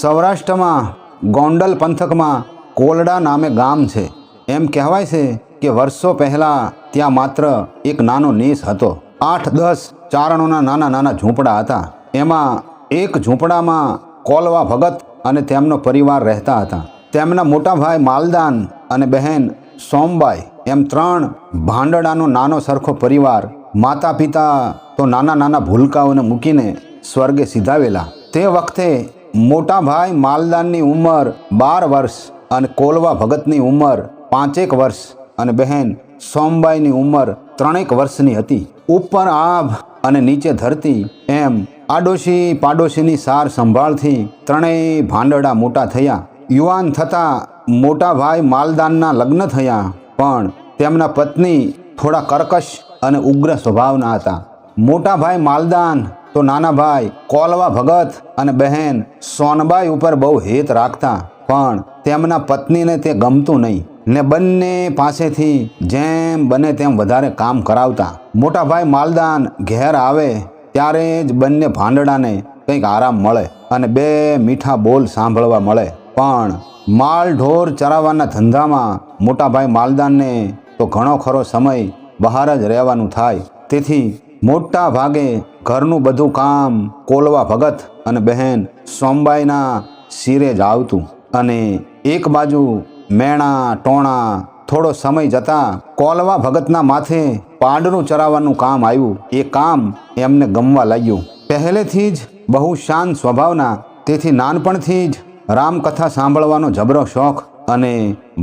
સૌરાષ્ટ્રમાં ગોંડલ પંથકમાં કોલડા નામે ગામ છે. એમ કહેવાય છે કે વર્ષો પહેલાં ત્યાં માત્ર એક નાનો નીસ હતો. આઠ, દસ ચારણોના નાના નાના ઝૂંપડા હતા. એમાં એક ઝૂંપડામાં કોલવા ભગત અને તેમનો પરિવાર રહેતા હતા. તેમના મોટા ભાઈ માલદાન અને બહેન સોમબાઈ એમ ત્રણ ભાંડડાનો નાનો સરખો પરિવાર માતા પિતા તો નાના નાના ભૂલકાઓને મૂકીને સ્વર્ગે સીધાવેલા. તે વખતે મોટા ભાઈ માલદાનની ઉંમર બાર વર્ષ અને કોલવા ભગતની ઉંમર પાંચેક વર્ષ અને બહેન સોમબાઈની ઉંમર ત્રણેક વર્ષની હતી. ઉપર આભ અને નીચે ધરતી એમ આડોશી પાડોશીની સાર સંભાળથી ત્રણેય ભાંડડા મોટા થયા. યુવાન થતાં મોટા ભાઈ માલદાનના લગ્ન થયા, પણ તેમના પત્ની થોડા કર્કશ અને ઉગ્ર સ્વભાવના હતા. મોટા ભાઈ માલદાન તો નાના ભાઈ, કોલવા ભગત અને બહેન સોનબાઈ ઉપર બહુ હેત રાખતા, પણ તેમના પત્નીને તે ગમતું નહીં. ને બંને પાસેથી જેમ બને તેમ વધારે કામ કરાવતા. મોટા ભાઈ માલદાન ઘેર આવે ત્યારે જ બંને ભાંડડાને કંઈક આરામ મળે અને બે મીઠા બોલ સાંભળવા મળે. પણ માલ ઢોર ચરાવવાના ધંધામાં મોટાભાઈ માલદાનને તો ઘણો ખરો સમય બહાર જ રહેવાનું થાય. તેથી મોટા ભાગે ઘરનું બધું કામ કોલવા ભગત અને બહેન સોમબાઈના શિરે જ આવતું. અને એક બાજુ મેણા, ટોણા, થોડો સમય જતાં કોલવા ભગતના માથે પાડરું ચરાવવાનું કામ આવ્યું. એ કામ એમને ગમવા લાગ્યું. પહેલેથી જ બહુ શાંત સ્વભાવના, તેથી નાનપણથી જ રામકથા સાંભળવાનો જબરો શોખ અને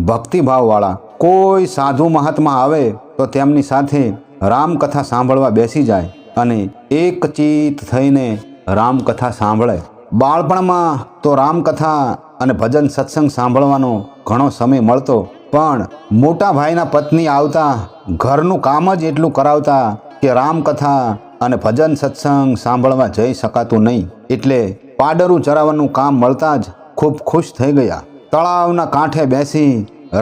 ભક્તિભાવવાળા. કોઈ સાધુ મહાત્મા આવે તો તેમની સાથે રામકથા સાંભળવા બેસી જાય અને એક ચિત્ત થઈને રામકથા સાંભળે. બાળપણમાં તો રામકથા અને ભજન સત્સંગ સાંભળવાનો ઘણો સમય મળતો, પણ મોટા ભાઈના પત્ની આવતા ઘરનું કામ જ એટલું કરાવતા કે રામકથા અને ભજન સત્સંગ સાંભળવા જઈ શકાતું નહીં. એટલે પાડરું ચરાવવાનું કામ મળતા જ ખૂબ ખુશ થઈ ગયા. તળાવના કાંઠે બેસી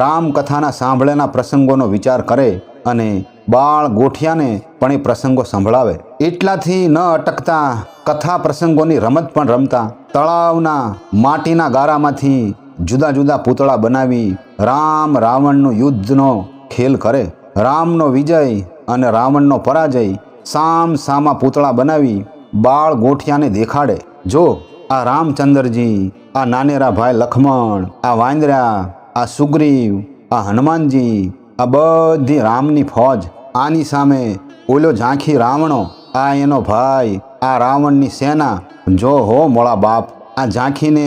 રામકથાના સાંભળેલા પ્રસંગોનો વિચાર કરે અને બાળ ગોઠિયાને પણ એ પ્રસંગો સંભળાવે. એટલાથી ન અટકતા કથા પ્રસંગોની રમત પણ રમતા. તળાવના માટીના ગારામાંથી જુદા જુદા પૂતળા બનાવી રામ રાવણનું યુદ્ધનો ખેલ કરે. રામનો વિજય અને રાવણનો પરાજય સામ સામા પૂતળા બનાવી બાળ ગોઠિયાને દેખાડે. જો આ રામચંદ્રજી, આ નાનેરા ભાઈ લખમણ, આ વાંદરા, આ સુગ્રીવ, આ હનુમાનજી, આ બધી રામની ફોજ આની સામે ઓલો ઝાંખી રાવણો આ એનો ભાઈ, આ રાવણની સેના, જો હો મોળા બાપ, આ ઝાંખીને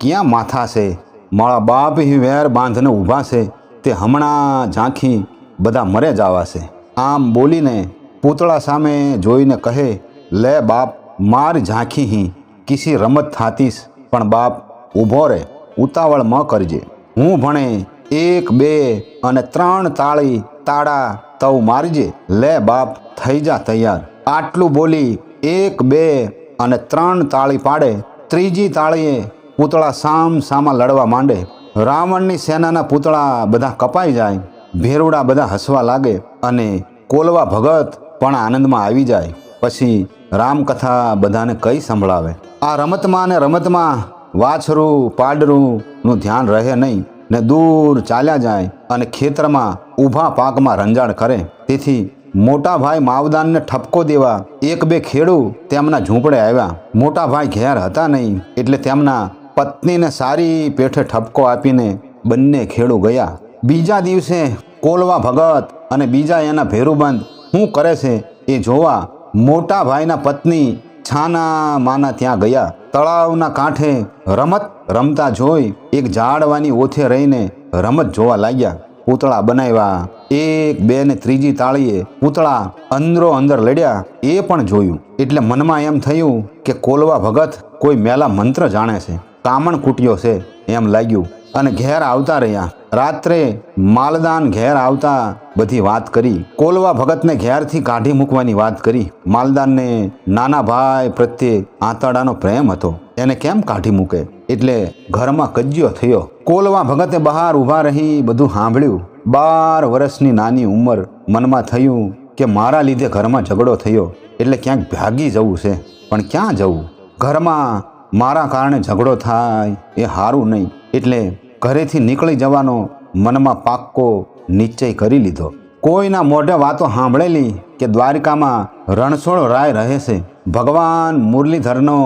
ક્યાં માથા છે? મોળા બાપ હિ વેર બાંધને ઊભા છે, તે હમણાં ઝાંખી બધા મરે જ આમ બોલીને પૂતળા સામે જોઈને કહે, લે બાપ, માર ઝાંખી હી, કિસી રમત થાતીશ પણ બાપ, ઊભો રે, ઉતાવળ ન કરજે. હું ભણે એક, બે અને ત્રણ તાળી તાળા તવ મારજે. લે બાપ, થઈ જા તૈયાર. આટલું બોલી એક, બે અને ત્રણ તાળી પાડે. ત્રીજી તાળીએ પૂતળા સામ સામા લડવા માંડે. રાવણની સેનાના પૂતળા બધા કપાઈ જાય. ભેરુડા બધા હસવા લાગે અને કોલવા ભગત પણ આનંદમાં આવી જાય. પછી રામકથા બધાને કઈ સંભળાવે? આ રમતમાં ને રમતમાં વાછરું, પાડરુંનું ધ્યાન રહે નહીં. ને દૂર ચાલ્યા જાય અને ખેતરમાં ઊભા પાકમાં રંજાણ કરે. તેથી મોટા ભાઈ માવદાનને ઠપકો દેવા એક બે ખેડૂ તેમના ઝૂંપડે આવ્યા. મોટા ભાઈ ઘેર હતા નહીં, એટલે તેમના પત્નીને સારી પેઠે ઠપકો આપીને બંને ખેડૂ ગયા. બીજા દિવસે કોલવા ભગત અને બીજા એના ભેરુબંધ શું કરે છે એ જોવા? મોટા ભાઈના પત્ની છાના માના ત્યાં ગયા. તળાવના કાંઠે રમત રમતા જોઈ એક ઝાડવાની ઓથે રહીને રમત જોવા લાગ્યા. પૂતળા બનાવ્યા. એક, બે ને ત્રીજી તાળીએ પૂતળા અંદરો અંદર લડ્યા. એ પણ જોયું. એટલે મનમાં એમ થયું કે કોલવા ભગત કોઈ મેલા મંત્ર જાણે છે. કામણ કૂટ્યો છે, એમ લાગ્યું. અને ઘેર આવતા રહ્યા. રાત્રે માલદાન ઘેર આવતા બધી વાત કરી. કોલવા ભગતને ઘેરથી કાઢી મૂકવાની વાત કરી. માલદાનને નાના ભાઈ પ્રત્યે આંતરડાનો પ્રેમ હતો. એને કેમ કાઢી મૂકે? એટલે ઘરમાં કજ્યો થયો. કોલવા ભગતે બહાર ઊભા રહી બધું સાંભળ્યું. બાર વર્ષની નાની ઉંમર મનમાં થયું કે મારા લીધે ઘરમાં ઝઘડો થયો. એટલે ક્યાંક ભાગી જવું છે. પણ ક્યાં જવું? ઘરમાં મારા કારણે ઝઘડો થાય એ સારું નહીં. એટલે ઘરેથી નીકળી જવાનો મનમાં પાક્કો નિશ્ચય કરી લીધો. કોઈના મોઢે વાતો સાંભળેલી કે દ્વારિકામાં રણછોડ રાય રહે છે ભગવાન મુરલીધરનો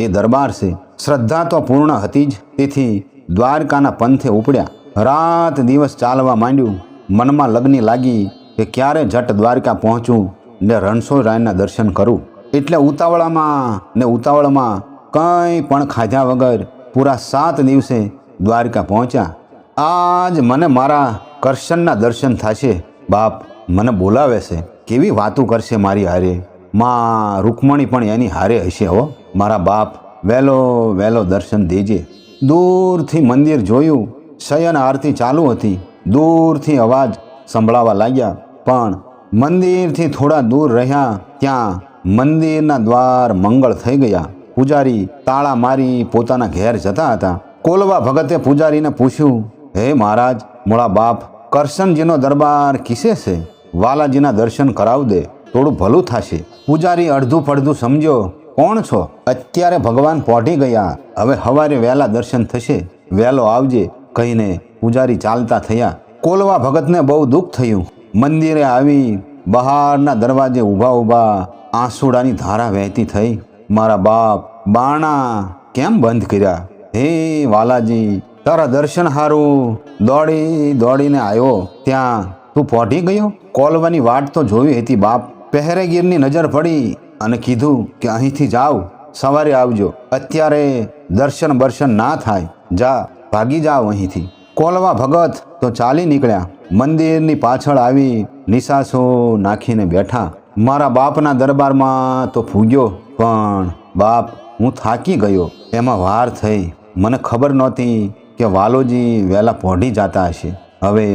એ દરબાર છે. શ્રદ્ધા તો પૂર્ણ હતી જ, તેથી દ્વારકાના પંથે ઉપડ્યા. રાત દિવસ ચાલવા માંડ્યું. મનમાં લગ્ની લાગી કે ક્યારે જટ દ્વારકા પહોંચું ને રણછોડ રાયના દર્શન કરું. એટલે ઉતાવળામાં ને ઉતાવળમાં કંઈ પણ ખાધા વગર પૂરા સાત દિવસે દ્વારકા પહોંચ્યા. આજ મને મારા કરશનના દર્શન થશે. બાપ મને બોલાવે છે. કેવી વાતો કરશે મારી હારે? માં રૂકમણી પણ એની હારે હશે હો. મારા બાપ વહેલો વહેલો દર્શન દેજે. દૂરથી મંદિર જોયું. શયન આરતી ચાલુ હતી. દૂરથી અવાજ સંભળાવા લાગ્યા. પણ મંદિરથી થોડા દૂર રહ્યા ત્યાં મંદિરના દ્વાર મંગળ થઈ ગયા. પૂજારી તાળા મારી પોતાના ઘેર જતા હતા. કોલવા ભગતે પૂજારીને પૂછ્યું, હે મહારાજ, મોળા બાપ, કરશનજીનો દરબાર કિસે છે? વાલાજીના દર્શન કરાવ દે, થોડું ભલું થશે. પૂજારી અડધું પડધું સમજ્યો, કોણ છો? અત્યારે ભગવાન પહોંચી ગયા. હવે સવારે વહેલા દર્શન થશે. વહેલો આવજે, કહીને પૂજારી ચાલતા થયા. કોલવા ભગતને બહુ દુઃખ થયું. મંદિરે આવી, બહારના દરવાજે ઊભા ઊભા આંસુડાની ધારા વહેતી થઈ. મારા બાપ બાણા કેમ બંધ કર્યા? હે વાલાજી, તારા દર્શન હારું. દોડી, દોડીને આવ્યો ત્યાં તું પહોંચી ગયો? કોલવાની વાટ તો જોવી હતી બાપ. પહેરેગીરની નજર પડી અને કીધું કે અહીંથી જાઓ સવારે આવજો. અત્યારે દર્શન બર્શન ના થાય. જા, ભાગી જાઓ અહીંથી. કોલવા ભગત તો ચાલી નીકળ્યા. મંદિરની પાછળ આવી નિશાસો નાખીને બેઠા. મારા બાપના દરબારમાં તો ફૂગ્યો પણ બાપ, હું થાકી ગયો. એમાં વાર થઈ. મને ખબર નહોતી કે વાલોજી વહેલા પહોંચી જતા હશે. હવે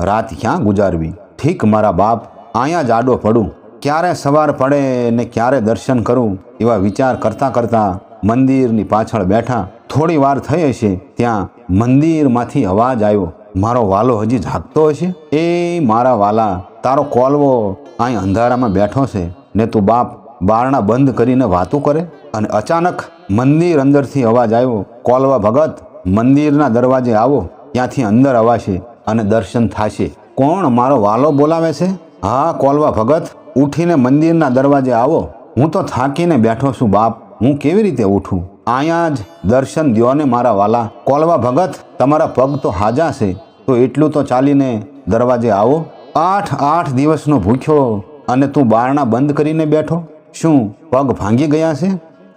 રાત ક્યાં ગુજારવી? ઠીક, મારા બાપ, અહીંયા જ આડો પડું. ક્યારે સવાર પડે ને ક્યારે દર્શન કરું એવા વિચાર કરતાં કરતાં મંદિરની પાછળ બેઠા થોડી વાર થઈ હશે ત્યાં મંદિરમાંથી અવાજ આવ્યો, મારો વાલો હજી જાગતો હશે? એ મારા વાલા, તારો કોલવો અહીં અંધારામાં બેઠો છે ને તું બાપ બારણા બંધ કરીને વાતું કરે? અને અચાનક મંદિર અંદરથી અવાજ આવ્યો, કોલવા ભગત, મંદિરના દરવાજે આવો, ત્યાંથી અંદર અવાશે અને દર્શન થશે. કોણ મારો વાલો બોલાવે છે? હા, કોલવા ભગત, ઉઠીને મંદિરના દરવાજે આવો. હું તો થાકીને બેઠો છું, બાપ. હું કેવી રીતે ઉઠું? અહીંયા જ દર્શન દ્યો ને મારા વાલા. કોલવા ભગત, તમારા પગ તો હાજા છે, તો એટલું તો ચાલીને દરવાજે આવો. આઠ આઠ દિવસનો ભૂખ્યો અને તું બારણા બંધ કરીને બેઠો? શું, પગ ભાંગી ગયા છે?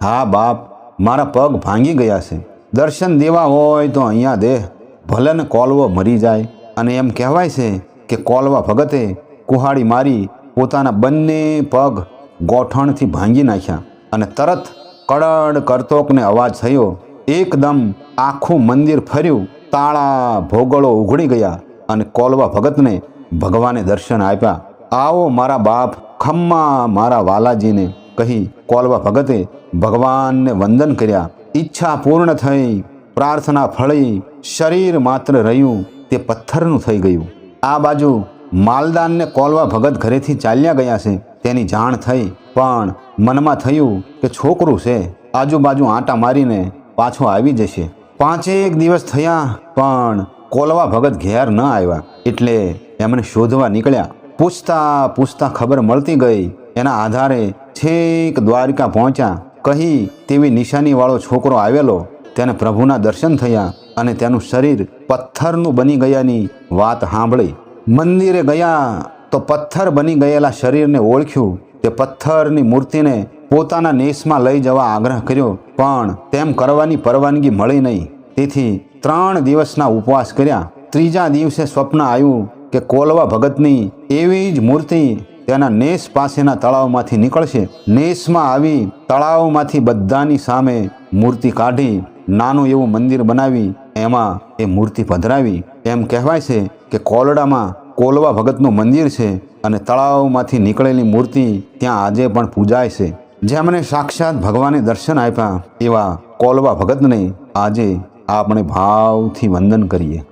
હા, બાપ. મારા પગ ભાંગી ગયા છે. દર્શન દેવા હોય તો અહીંયા દેહ ભલન કોલવો મરી જાય. અને એમ કહેવાય છે કે કોલવા ભગતે કુહાડી મારી પોતાના બંને પગ ગોઠણથી ભાંગી નાખ્યા અને તરત કડડ કરતોકને અવાજ થયો. એકદમ આખું મંદિર ફર્યું. તાળા ભોગળો ઉઘડી ગયા અને કોલવા ભગતને ભગવાને દર્શન આપ્યા. આવો મારા બાપ, ખમ્મા મારા વાલાજીને. કહી કોલવા ભગતે ભગવાનને વંદન કર્યા. ઈચ્છા પૂર્ણ થઈ, પ્રાર્થના ફળી, શરીર માત્ર રહ્યું, તે પથ્થરનું થઈ ગયું. આ બાજુ માલદાનને કોલવા ભગત ઘરેથી ચાલ્યા ગયા છે, તેની જાણ થઈ, પણ મનમાં થયું કે છોકરું છે, આજુબાજુ આંટા મારીને પાછો આવી જશે. પાંચેક દિવસ થયા, પણ કોલવા ભગત ઘેર ન આવ્યા, એટલે એમણે શોધવા નીકળ્યા. પૂછતા પૂછતા ખબર મળતી ગઈ એના આધારે છેક દ્વારિકા પહોંચ્યા. કહી તેવી નિશાનીવાળો છોકરો આવેલો. તેને પ્રભુના દર્શન થયા અને તેનું શરીર પથ્થરનું બની ગયાની વાત સાંભળી. મંદિરે ગયા તો પથ્થર બની ગયેલા શરીરને ઓળખ્યું. તે પથ્થરની મૂર્તિને પોતાના નેસમાં લઈ જવા આગ્રહ કર્યો, પણ તેમ કરવાની પરવાનગી મળી નહીં. તેથી ત્રણ દિવસના ઉપવાસ કર્યા. ત્રીજા દિવસે સ્વપ્ન આવ્યું કે કોલવા ભગતની એવી જ મૂર્તિ તેના નેસ પાસેના તળાવમાંથી નીકળશે. નેસમાં આવી તળાવમાંથી બધાની સામે મૂર્તિ કાઢી, નાનું એવું મંદિર બનાવી, એમાં એ મૂર્તિ પધરાવી. એમ કહેવાય છે કે કોલડામાં કોલવા ભગતનું મંદિર છે અને તળાવમાંથી નીકળેલી મૂર્તિ ત્યાં આજે પણ પૂજાય છે. જેમણે સાક્ષાત ભગવાને દર્શન આપ્યા એવા કોલવા ભગતને આજે આપણે ભાવથી વંદન કરીએ.